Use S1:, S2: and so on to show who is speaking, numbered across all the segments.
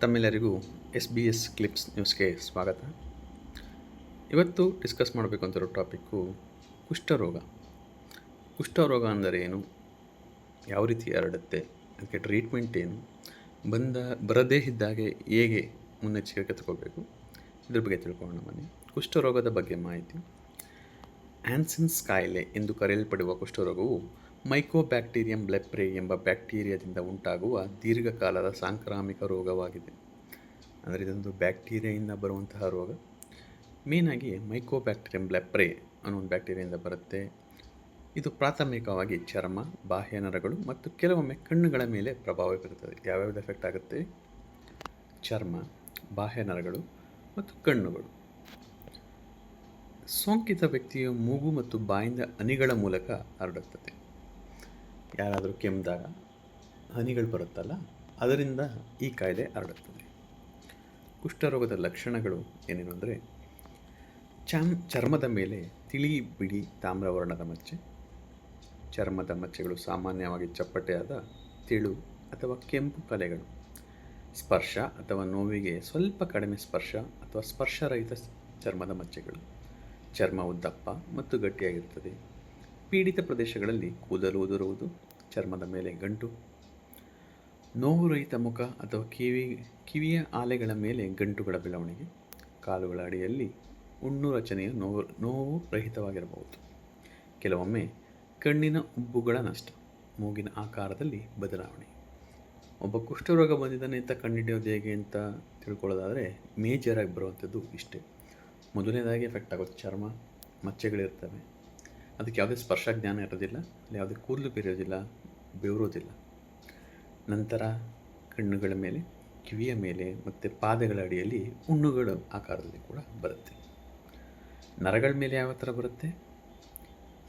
S1: ತಮ್ಮೆಲ್ಲರಿಗೂ S B S clips ನ್ಯೂಸ್ಗೆ ಸ್ವಾಗತ. ಇವತ್ತು ಡಿಸ್ಕಸ್ ಮಾಡಬೇಕು ಅಂತಿರೋ ಟಾಪಿಕ್ಕು ಕುಷ್ಠರೋಗ. ಕುಷ್ಠರೋಗ ಅಂದರೆ ಏನು? ಯಾವ ರೀತಿ ಹರಡುತ್ತೆ? ಅದಕ್ಕೆ ಟ್ರೀಟ್ಮೆಂಟ್ ಏನು? ಬಂದ, ಬರದೇ ಇದ್ದಾಗೆ ಹೇಗೆ ಮುನ್ನೆಚ್ಚರಿಕೆ ತಗೋಬೇಕು? ಇದ್ರ ಬಗ್ಗೆ ತಿಳ್ಕೊಳ್ಳೋಣ ಬನ್ನಿ. ಕುಷ್ಠರೋಗದ ಬಗ್ಗೆ ಮಾಹಿತಿ. ಆ್ಯನ್ಸಿನ್ಸ್ ಕಾಯಿಲೆ ಎಂದು ಕರೆಯಲ್ಪಡುವ ಕುಷ್ಠರೋಗವು ಮೈಕೋಬ್ಯಾಕ್ಟೀರಿಯಂ ಲೆಪ್ರೆ ಎಂಬ ಬ್ಯಾಕ್ಟೀರಿಯಾದಿಂದ ಉಂಟಾಗುವ ದೀರ್ಘಕಾಲದ ಸಾಂಕ್ರಾಮಿಕ ರೋಗವಾಗಿದೆ. ಅಂದರೆ ಇದೊಂದು ಬ್ಯಾಕ್ಟೀರಿಯಿಂದ ಬರುವಂತಹ ರೋಗ. ಮೇನಾಗಿ ಮೈಕೋಬ್ಯಾಕ್ಟೀರಿಯಂ ಲೆಪ್ರೆ ಅನ್ನೋ ಒಂದು ಬ್ಯಾಕ್ಟೀರಿಯಿಂದ ಬರುತ್ತೆ. ಇದು ಪ್ರಾಥಮಿಕವಾಗಿ ಚರ್ಮ, ಬಾಹ್ಯ ನರಗಳು ಮತ್ತು ಕೆಲವೊಮ್ಮೆ ಕಣ್ಣುಗಳ ಮೇಲೆ ಪ್ರಭಾವ ಬೀರುತ್ತದೆ. ಯಾವ್ಯಾವ್ದು ಎಫೆಕ್ಟ್ ಆಗುತ್ತೆ? ಚರ್ಮ, ಬಾಹ್ಯ ನರಗಳು ಮತ್ತು ಕಣ್ಣುಗಳು. ಸೋಂಕಿತ ವ್ಯಕ್ತಿಯು ಮೂಗು ಮತ್ತು ಬಾಯಿಂದ ಹನಿಗಳ ಮೂಲಕ ಹರಡುತ್ತದೆ. ಯಾರಾದರೂ ಕೆಮ್ಮಿದಾಗ ಹನಿಗಳು ಬರುತ್ತಲ್ಲ, ಅದರಿಂದ ಈ ಕಾಯಿಲೆ ಹರಡುತ್ತದೆ. ಕುಷ್ಠರೋಗದ ಲಕ್ಷಣಗಳು ಏನೇನು ಅಂದರೆ ಚಾಮ್ ಚರ್ಮದ ಮೇಲೆ ತಿಳಿ ಬಿಳಿ ತಾಮ್ರವರ್ಣದ ಮಚ್ಚೆ, ಚರ್ಮದ ಮಚ್ಚೆಗಳು ಸಾಮಾನ್ಯವಾಗಿ ಚಪ್ಪಟೆಯಾದ ತಿಳು ಅಥವಾ ಕೆಂಪು ಕಲೆಗಳು, ಸ್ಪರ್ಶ ಅಥವಾ ನೋವಿಗೆ ಸ್ವಲ್ಪ ಕಡಿಮೆ ಸ್ಪರ್ಶ ಅಥವಾ ಸ್ಪರ್ಶರಹಿತ ಚರ್ಮದ ಮಚ್ಚೆಗಳು, ಚರ್ಮವು ದಪ್ಪ ಮತ್ತು ಗಟ್ಟಿಯಾಗಿರುತ್ತದೆ. ಪೀಡಿತ ಪ್ರದೇಶಗಳಲ್ಲಿ ಕೂದಲು ಉದುರುವುದು, ಚರ್ಮದ ಮೇಲೆ ಗಂಟು ನೋವು ರಹಿತ ಮುಖ ಅಥವಾ ಕಿವಿ, ಕಿವಿಯ ಆಲೆಗಳ ಮೇಲೆ ಗಂಟುಗಳ ಬೆಳವಣಿಗೆ, ಕಾಲುಗಳ ಅಡಿಯಲ್ಲಿ ಉಣ್ಣು ರಚನೆಯು ನೋವು ನೋವು ರಹಿತವಾಗಿರಬಹುದು. ಕೆಲವೊಮ್ಮೆ ಕಣ್ಣಿನ ಉಬ್ಬುಗಳ ನಷ್ಟ, ಮೂಗಿನ ಆಕಾರದಲ್ಲಿ ಬದಲಾವಣೆ. ಒಬ್ಬ ಕುಷ್ಠರೋಗ ಬಂದಿದ್ದಾನೆ ಅಂತ ಕಂಡುಹಿಡಿಯೋದು ಹೇಗೆ ಅಂತ ತಿಳ್ಕೊಳ್ಳೋದಾದರೆ ಮೇಜರಾಗಿ ಬರುವಂಥದ್ದು ಇಷ್ಟೇ. ಮೊದಲನೇದಾಗಿ ಎಫೆಕ್ಟ್ ಆಗೋದು ಚರ್ಮ, ಮಚ್ಚೆಗಳಿರ್ತವೆ. ಅದಕ್ಕೆ ಯಾವುದೇ ಸ್ಪರ್ಶ ಜ್ಞಾನ ಇರೋದಿಲ್ಲ ಅಲ್ಲಿ ಯಾವುದೇ ಕೂದಲು ಬೀರೋದಿಲ್ಲ ಬೆವರೋದಿಲ್ಲ. ನಂತರ ಕಣ್ಣುಗಳ ಮೇಲೆ, ಕಿವಿಯ ಮೇಲೆ ಮತ್ತು ಪಾದಗಳ ಅಡಿಯಲ್ಲಿ ಹುಣ್ಣುಗಳ ಆಕಾರದಲ್ಲಿ ಕೂಡ ಬರುತ್ತೆ. ನರಗಳ ಮೇಲೆ ಯಾವ ಥರ ಬರುತ್ತೆ?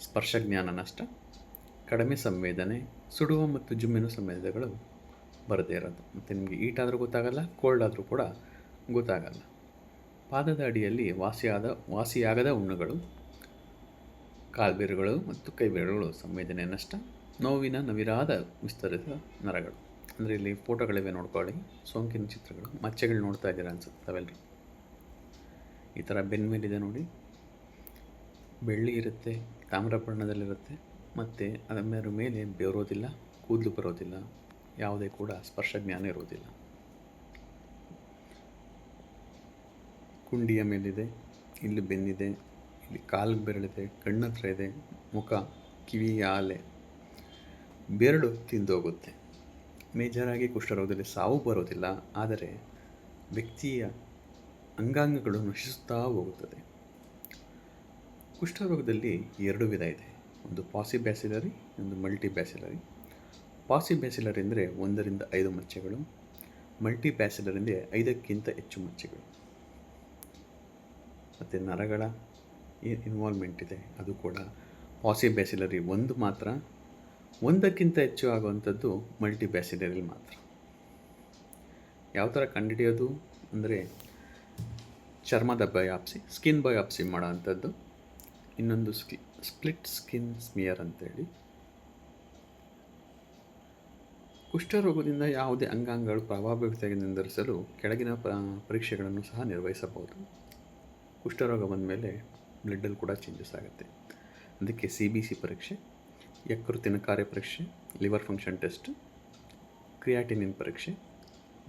S1: ಸ್ಪರ್ಶ ಜ್ಞಾನ ನಷ್ಟ, ಕಡಿಮೆ ಸಂವೇದನೆ, ಸುಡುವ ಮತ್ತು ಜುಮ್ಮಿನ ಸಂವೇದನೆಗಳು ಬರದೇ ಇರೋದು. ಮತ್ತು ನಿಮಗೆ ಈಟಾದರೂ ಗೊತ್ತಾಗಲ್ಲ ಕೋಲ್ಡ್ ಆದರೂ ಕೂಡ ಗೊತ್ತಾಗಲ್ಲ. ಪಾದದ ಅಡಿಯಲ್ಲಿ ವಾಸಿಯಾದ, ವಾಸಿಯಾಗದ ಹುಣ್ಣುಗಳು ಕಾಲ್ಬೇರುಗಳು ಮತ್ತು ಕೈಬೆರಳುಗಳು ಸಂವೇದನೆ ನಷ್ಟ, ನೋವಿನ ನವಿರಾದ ವಿಸ್ತರಿತ ನರಗಳು. ಅಂದರೆ ಇಲ್ಲಿ ಫೋಟೋಗಳಿವೆ ನೋಡ್ಕೊಳ್ಳಿ, ಸೋಂಕಿನ ಚಿತ್ರಗಳು, ಮಚ್ಚೆಗಳು ನೋಡ್ತಾ ಇದ್ದೀರಾ ಅನ್ಸುತ್ತೆ ತಾವೆಲ್ಲರೂ ಈ ಥರ ಬೆನ್ಮೇಲಿದೆ ನೋಡಿ. ಬೆಳ್ಳಿ ಇರುತ್ತೆ, ತಾಮ್ರಪರ್ಣದಲ್ಲಿರುತ್ತೆ, ಮತ್ತು ಅದರ ಮೇಲೆ ಬೆರೋದಿಲ್ಲ, ಕೂದಲು ಬರೋದಿಲ್ಲ, ಯಾವುದೇ ಕೂಡ ಸ್ಪರ್ಶ ಜ್ಞಾನ ಇರೋದಿಲ್ಲ. ಕುಂಡಿಯ ಮೇಲಿದೆ, ಇಲ್ಲಿ ಬೆನ್ನಿದೆ ಇಲ್ಲಿ ಕಾಲು ಬೆರಳಿದೆ, ಕಣ್ಣತ್ರ ಇದೆ, ಮುಖ ಕಿವಿ ಆಲೆ. ಬೆರಳು ತಿಂದೋಗುತ್ತೆ. ಮೇಜರಾಗಿ ಕುಷ್ಠರೋಗದಲ್ಲಿ ಸಾವು ಬರೋದಿಲ್ಲ, ಆದರೆ ವ್ಯಕ್ತಿಯ ಅಂಗಾಂಗಗಳು ನಶಿಸುತ್ತಾ ಹೋಗುತ್ತದೆ. ಕುಷ್ಠರೋಗದಲ್ಲಿ ಎರಡು ವಿಧ ಇದೆ. ಒಂದು ಪಾಸಿಬ್ಯಾಸಿಲರಿ, ಒಂದು ಮಲ್ಟಿ ಬ್ಯಾಸಿಲರಿ ಪಾಸಿಬ್ಯಾಸಿಲರಿ ಅಂದರೆ ಒಂದರಿಂದ ಐದು ಮಚ್ಚೆಗಳು ಮಲ್ಟಿ ಬ್ಯಾಸಿಲರ್ ಎಂದರೆ ಐದಕ್ಕಿಂತ ಹೆಚ್ಚು ಮಚ್ಚೆಗಳು. ಮತ್ತು ನರಗಳ ಇನ್ವಾಲ್ವ್ಮೆಂಟ್ ಇದೆ. ಅದು ಕೂಡ ಪಾಸಿಬ್ಯಾಸಿಲರಿ ಒಂದು ಮಾತ್ರ, ಒಂದಕ್ಕಿಂತ ಹೆಚ್ಚು ಆಗುವಂಥದ್ದು ಮಲ್ಟಿ ಬ್ಯಾಸಿಲರಿ ಮಾತ್ರ. ಯಾವ ಥರ ಕಂಡುಹಿಡಿಯೋದು ಅಂದರೆ ಚರ್ಮದ ಬಯಾಪ್ಸಿ ಸ್ಕಿನ್ ಬಯಾಪ್ಸಿ ಮಾಡೋವಂಥದ್ದು. ಇನ್ನೊಂದು ಸ್ಕಿ ಸ್ಪ್ಲಿಟ್ ಸ್ಕಿನ್ ಸ್ಮಿಯರ್ ಅಂತೇಳಿ. ಕುಷ್ಠರೋಗದಿಂದ ಯಾವುದೇ ಅಂಗಾಂಗಗಳು ಪ್ರಭಾವಿತವಾಗಿ ನಿರ್ಧರಿಸಲು ಕೆಳಗಿನ ಪರೀಕ್ಷೆಗಳನ್ನು ಸಹ ನಿರ್ವಹಿಸಬಹುದು. ಕುಷ್ಠರೋಗ ಬಂದ ಮೇಲೆ ಬ್ಲಡ್ಡಲ್ಲಿ ಕೂಡ ಚೇಂಜಸ್ ಆಗುತ್ತೆ. ಅದಕ್ಕೆ ಸಿ ಬಿ ಸಿ ಪರೀಕ್ಷೆ ಯಕೃತಿನ ಕಾರ್ಯಪರೀಕ್ಷೆ ಲಿವರ್ ಫಂಕ್ಷನ್ ಟೆಸ್ಟ್ ಕ್ರಿಯಾಟಿನಿನ್ ಪರೀಕ್ಷೆ,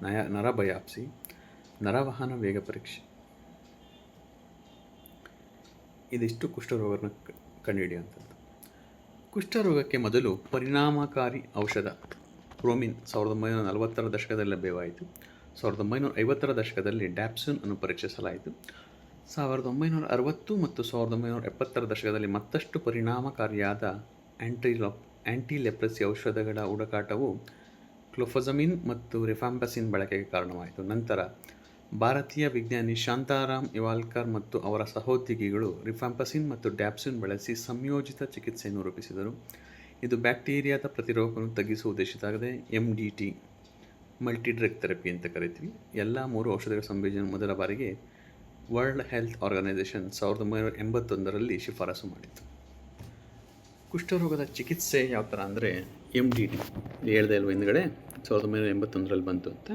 S1: ನಯ, ನರ ಬಯಾಪ್ಸಿ ನರವಾಹನ ವೇಗ ಪರೀಕ್ಷೆ. ಇದಿಷ್ಟು ಕುಷ್ಠರೋಗನ ಕಂಡುಹಿಡಿಯುವಂಥದ್ದು. ಕುಷ್ಠರೋಗಕ್ಕೆ ಮೊದಲು ಪರಿಣಾಮಕಾರಿ ಔಷಧ ಪ್ರೋಮಿನ್ ಸಾವಿರದ ಒಂಬೈನೂರ ನಲವತ್ತರ ದಶಕದಲ್ಲಿ ಲಭ್ಯವಾಯಿತು. ಸಾವಿರದ ಒಂಬೈನೂರ ಐವತ್ತರ ದಶಕದಲ್ಲಿ ಡ್ಯಾಪ್ಸನ್ ಅನ್ನು ಪರೀಕ್ಷಿಸಲಾಯಿತು. ಸಾವಿರದ ಒಂಬೈನೂರ ಅರವತ್ತು ಮತ್ತು ಸಾವಿರದ ಒಂಬೈನೂರ ಎಪ್ಪತ್ತರ ದಶಕದಲ್ಲಿ ಮತ್ತಷ್ಟು ಪರಿಣಾಮಕಾರಿಯಾದ ಆ್ಯಂಟಿಲಾಪ್ ಆ್ಯಂಟಿಲೆಪ್ರಸಿ ಔಷಧಗಳ ಹುಡುಕಾಟವು ಕ್ಲೋಫಜಮಿನ್ ಮತ್ತು ರಿಫಾಂಪಸಿನ್ ಬಳಕೆಗೆ ಕಾರಣವಾಯಿತು. ನಂತರ ಭಾರತೀಯ ವಿಜ್ಞಾನಿ ಶಾಂತಾರಾಮ್ ಇವಾಲ್ಕರ್ ಮತ್ತು ಅವರ ಸಹೋದ್ಯೋಗಿಗಳು ರಿಫಾಂಪಸಿನ್ ಮತ್ತು ಡ್ಯಾಪ್ಸಿನ್ ಬಳಸಿ ಸಂಯೋಜಿತ ಚಿಕಿತ್ಸೆಯನ್ನು ರೂಪಿಸಿದರು. ಇದು ಬ್ಯಾಕ್ಟೀರಿಯಾದ ಪ್ರತಿರೋಧವನ್ನು ತಗ್ಗಿಸುವ ಉದ್ದೇಶಿತಾಗದೆ M D T multi drug therapy ಅಂತ ಕರಿತೀವಿ. ಎಲ್ಲ ಮೂರು ಔಷಧಗಳ ಸಂಯೋಜನೆ ಮೊದಲ ಬಾರಿಗೆ ವರ್ಲ್ಡ್ ಹೆಲ್ತ್ ಆರ್ಗನೈಸೇಷನ್ ಸಾವಿರದ ಒಂಬೈನೂರ ಎಂಬತ್ತೊಂದರಲ್ಲಿ ಶಿಫಾರಸು ಮಾಡಿತ್ತು. ಕುಷ್ಠರೋಗದ ಚಿಕಿತ್ಸೆ ಯಾವ ಥರ ಅಂದರೆ ಎಂ ಡಿ ಟಿ ಹೇಳ್ದೆ ಅಲ್ವ ಹಿಂದ್ಗಡೆ? ಸಾವಿರದ ಒಂಬೈನೂರ ಎಂಬತ್ತೊಂದರಲ್ಲಿ ಬಂತು ಅಂತ.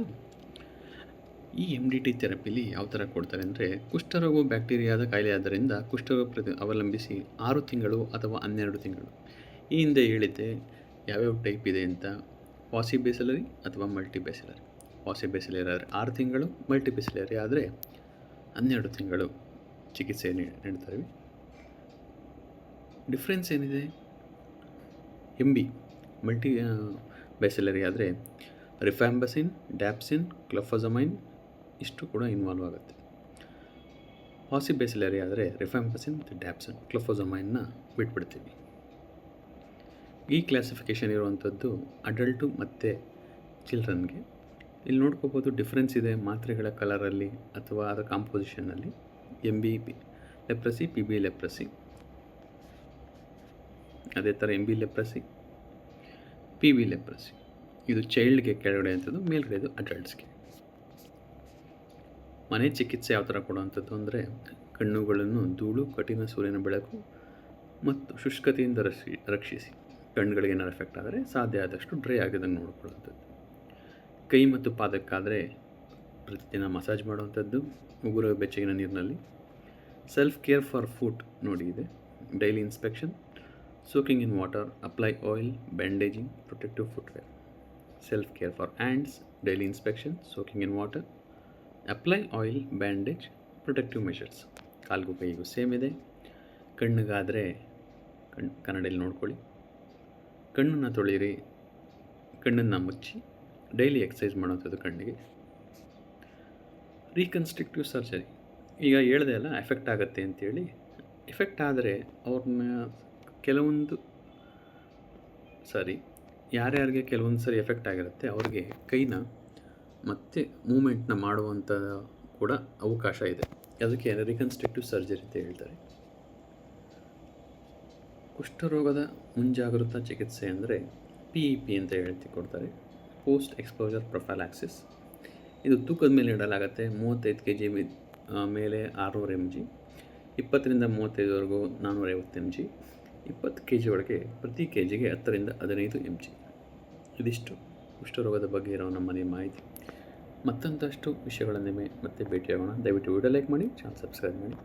S1: ಈ ಎಂ ಡಿ ಟಿ ಥೆರಪಿಲಿ ಯಾವ ಥರ ಕೊಡ್ತಾರೆ ಅಂದರೆ ಕುಷ್ಠರೋಗ ಬ್ಯಾಕ್ಟೀರಿಯಾದ ಕಾಯಿಲೆ ಆದ್ದರಿಂದ ಕುಷ್ಠರೋಗ ಪ್ರತಿ ಅವಲಂಬಿಸಿ ಆರು ತಿಂಗಳು ಅಥವಾ ಹನ್ನೆರಡು ತಿಂಗಳು. ಈ ಹಿಂದೆ ಹೇಳಿದ್ದೆ ಯಾವ್ಯಾವ ಟೈಪ್ ಇದೆ ಅಂತ? ಪಾಸಿಬೇಸಲರಿ ಅಥವಾ ಮಲ್ಟಿ ಬೇಸಲರಿ? ವಾಸಿ ಬೇಸಲರಿ ಆದರೆ ಆರು ತಿಂಗಳು, ಮಲ್ಟಿ ಬೇಸಲರಿ ಆದರೆ ಹನ್ನೆರಡು ತಿಂಗಳು ಚಿಕಿತ್ಸೆ ನೀಡ್ತಾ ನೀಡ್ತಾರೆ. ಡಿಫ್ರೆನ್ಸ್ ಏನಿದೆ? ಎಂ ಬಿ ಮಲ್ಟಿ ಬೇಸಲರಿ ಆದರೆ ರಿಫ್ಯಾಂಬಸಿನ್ ಡ್ಯಾಪ್ಸಿನ್ ಕ್ಲಫಜಮೈನ್ ಇಷ್ಟು ಕೂಡ ಇನ್ವಾಲ್ವ್ ಆಗುತ್ತೆ. ಪಾಸಿಬೇಸಿಲರಿ ಆದರೆ ರಿಫ್ಯಾಂಬಸಿನ್ ಮತ್ತು ಡ್ಯಾಪ್ಸಿನ್ ಕ್ಲಫೋಸಮೈನ್ನ ಬಿಟ್ಬಿಡ್ತೀವಿ. ಈ ಕ್ಲಾಸಿಫಿಕೇಷನ್ ಇರುವಂಥದ್ದು ಅಡಲ್ಟು ಮತ್ತು ಚಿಲ್ಡ್ರನ್ಗೆ ಇಲ್ಲಿ ನೋಡ್ಕೋಬೋದು ಡಿಫ್ರೆನ್ಸ್ ಇದೆ ಮಾತ್ರೆಗಳ ಕಲರಲ್ಲಿ ಅಥವಾ ಅದರ ಕಾಂಪೋಸಿಷನ್ನಲ್ಲಿ M B P leprosy P B leprosy ಅದೇ ಥರ M B leprosy P B leprosy ಇದು ಚೈಲ್ಡ್ಗೆ ಕೆಳಗಡೆ ಅಂಥದ್ದು, ಮೇಲ್ಗಡೆದು ಅಡಲ್ಟ್ಸ್ಗೆ ಮನೆ ಚಿಕಿತ್ಸೆ ಯಾವ ಥರ ಕೊಡುವಂಥದ್ದು ಅಂದರೆ, ಕಣ್ಣುಗಳನ್ನು ಧೂಳು, ಕಠಿಣ ಸೂರ್ಯನ ಬೆಳಕು ಮತ್ತು ಶುಷ್ಕತೆಯಿಂದ ರಕ್ಷಿ, ರಕ್ಷಿಸಿ. ಕಣ್ಣುಗಳಿಗೆ ಏನಾರು ಎಫೆಕ್ಟ್ ಆದರೆ ಸಾಧ್ಯ ಆದಷ್ಟು ಡ್ರೈ ಆಗಿದ್ದಂಗೆ ನೋಡ್ಕೊಳ್ಳುವಂಥದ್ದು. ಕೈ ಮತ್ತು ಪಾದಕ್ಕಾದರೆ ಪ್ರತಿದಿನ ಮಸಾಜ್ ಮಾಡುವಂಥದ್ದು, ಉಗುರು ಬೆಚ್ಚಗಿನ ನೀರಿನಲ್ಲಿ. ಸೆಲ್ಫ್ ಕೇರ್ ಫಾರ್ ಫುಟ್ ನೋಡಿ ಇದೆ. Daily inspection soaking in water apply oil bandaging protective footwear self care for hands daily inspection soaking in water apply oil bandage protective measures ಕಾಲ್ಗೂ ಕೈಗೂ ಸೇಮ್ ಇದೆ. ಕಣ್ಣಿಗಾದರೆ ಕಣ್, ಕನ್ನಡಲ್ಲಿ ನೋಡ್ಕೊಳ್ಳಿ. ಕಣ್ಣನ್ನು ತೊಳೀರಿ ಕಣ್ಣನ್ನು ಮುಚ್ಚಿ. ಡೈಲಿ ಎಕ್ಸಸೈಸ್ ಮಾಡೋಂಥದ್ದು ಕಣ್ಣಿಗೆ. ರೀಕನ್ಸ್ಟ್ರಕ್ಟಿವ್ ಸರ್ಜರಿ ಈಗ ಹೇಳಿದೆ ಅಲ್ಲ ಎಫೆಕ್ಟ್ ಆಗುತ್ತೆ ಅಂತೇಳಿ. ಎಫೆಕ್ಟ್ ಆದರೆ ಅವ್ರನ್ನ ಕೆಲವೊಂದು ಸಾರಿ, ಯಾರ್ಯಾರಿಗೆ ಕೆಲವೊಂದು ಸರಿ ಎಫೆಕ್ಟ್ ಆಗಿರುತ್ತೆ, ಅವ್ರಿಗೆ ಕೈನ ಮತ್ತೆ ಮೂಮೆಂಟ್ನ ಮಾಡುವಂಥ ಕೂಡ ಅವಕಾಶ ಇದೆ. ಅದಕ್ಕೆ ರಿಕನ್ಸ್ಟ್ರಕ್ಟಿವ್ ಸರ್ಜರಿ ಅಂತ ಹೇಳ್ತಾರೆ. ಕುಷ್ಠರೋಗದ ಮುಂಜಾಗೃತ ಚಿಕಿತ್ಸೆ ಅಂದರೆ ಪಿ ಇ ಪಿ ಅಂತ ಹೇಳ್ತಿ ಕೊಡ್ತಾರೆ. ಪೋಸ್ಟ್ ಎಕ್ಸ್ಪೋಜರ್ ಪ್ರೊಫೈಲಾಕ್ಸಿಸ್ ಇದು ತೂಕದ ಮೇಲೆ ಇಡಲಾಗುತ್ತೆ, ಮೂವತ್ತೈದು ಕೆ ಜಿ ಮೇಲೆ ಆರುನೂರು ಎಂ ಜಿ ಇಪ್ಪತ್ತರಿಂದ ಮೂವತ್ತೈದವರೆಗೂ ನಾನ್ನೂರೈವತ್ತು ಎಂ ಜಿ ಇಪ್ಪತ್ತು ಕೆ ಜಿ ಒಳಗೆ ಪ್ರತಿ ಕೆ ಜಿಗೆ ಹತ್ತರಿಂದ ಹದಿನೈದು ಎಂ ಜಿ ಇದಿಷ್ಟು. ಕುಷ್ಠರೋಗದ ಬಗ್ಗೆ ಇರೋ ನಮ್ಮನೆ ಮಾಹಿತಿ. ಮತ್ತೊಂದಷ್ಟು ವಿಷಯಗಳೊಂದಿಗೆ ಮತ್ತೆ ಭೇಟಿಯಾಗೋಣ. ದಯವಿಟ್ಟು ವಿಡಿಯೋ ಲೈಕ್ ಮಾಡಿ, ಚಾನಲ್ ಸಬ್ಸ್ಕ್ರೈಬ್ ಮಾಡಿ.